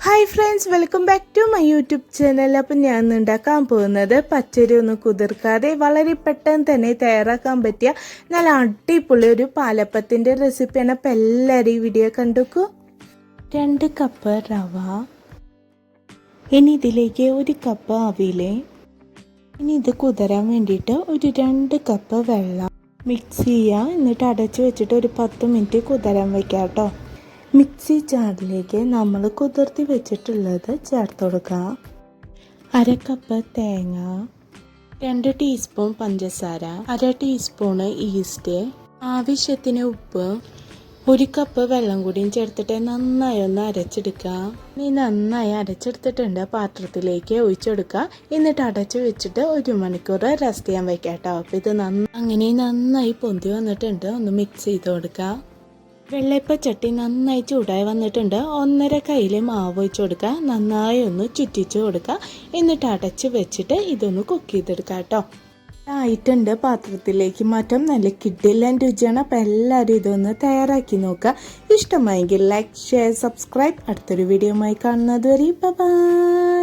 Hi friends welcome back to my YouTube channel appam ഞാൻ ഉണ്ടാക്കാൻ പോകുന്നത് പച്ചരി ഒന്ന് കുതിർക്കാതെ വളരെ പെട്ടെന്ന് തന്നെ തയ്യാറാക്കാൻ പറ്റിയ നല്ല അടിപൊളി ഒരു പാലപ്പത്തിന്റെ റെസിപ്പിയാണ് അപ്പം എല്ലാവരും ഈ വീഡിയോ കണ്ടുക്കൂ. രണ്ട് കപ്പ് റവ. ഇനി ഇതിലേക്ക് ഒരു കപ്പ് അവിലെ ഇനി ഇത് കുതിരാൻ വേണ്ടിയിട്ട് ഒരു രണ്ട് കപ്പ് വെള്ളം. മിക്സ് ചെയ്യുക. എന്നിട്ട് അടച്ച് വെച്ചിട്ട് ഒരു പത്ത് മിനിറ്റ് കുതിരാൻ വെക്കാം കേട്ടോ മിക്സി ജാറിലേക്ക് നമ്മൾ കുതിർത്തി വെച്ചിട്ടുള്ളത് ചേർത്ത് കൊടുക്കുക. അര കപ്പ് തേങ്ങ രണ്ട് ടീസ്പൂൺ പഞ്ചസാര അര ടീസ്പൂണ് ഈസ്റ്റ് ആവശ്യത്തിന് ഉപ്പ് ഒരു കപ്പ് വെള്ളം കൂടിയും ചേർത്തിട്ട് നന്നായി ഒന്ന് അരച്ചെടുക്കുക. ഇനി നന്നായി അരച്ചെടുത്തിട്ടുണ്ട് പാത്രത്തിലേക്ക് ഒഴിച്ചെടുക്കുക എന്നിട്ട് അടച്ചു വെച്ചിട്ട് ഒരു മണിക്കൂർ റെസ്റ്റ് ചെയ്യാൻ വെക്കാം കേട്ടോ. അപ്പം ഇത് നന്ന അങ്ങനെ നന്നായി പൊന്തി വന്നിട്ടുണ്ട്. ഒന്ന് മിക്സ് ചെയ്ത് കൊടുക്കുക. വെള്ളയപ്പ ചട്ടി നന്നായി ചൂടായി വന്നിട്ടുണ്ട്. ഒന്നര കയ്യിൽ മാവ് വെച്ച് കൊടുക്കുക. നന്നായി ഒന്ന് ചുറ്റിച്ച് കൊടുക്കുക. എന്നിട്ട് അടച്ച് വെച്ചിട്ട് ഇതൊന്ന് കുക്ക് ചെയ്തെടുക്കുക കേട്ടോ. ആയിട്ടുണ്ട് പാത്രത്തിലേക്ക് മാറ്റം. നല്ല കിഡിലൻ രുചിയാണ്. അപ്പം എല്ലാവരും ഇതൊന്ന് തയ്യാറാക്കി നോക്കുക. ഇഷ്ടമായെങ്കിൽ ലൈക്ക് ഷെയർ സബ്സ്ക്രൈബ് അടുത്തൊരു വീഡിയോ ആയി കാണുന്നത് വരെ. ബൈ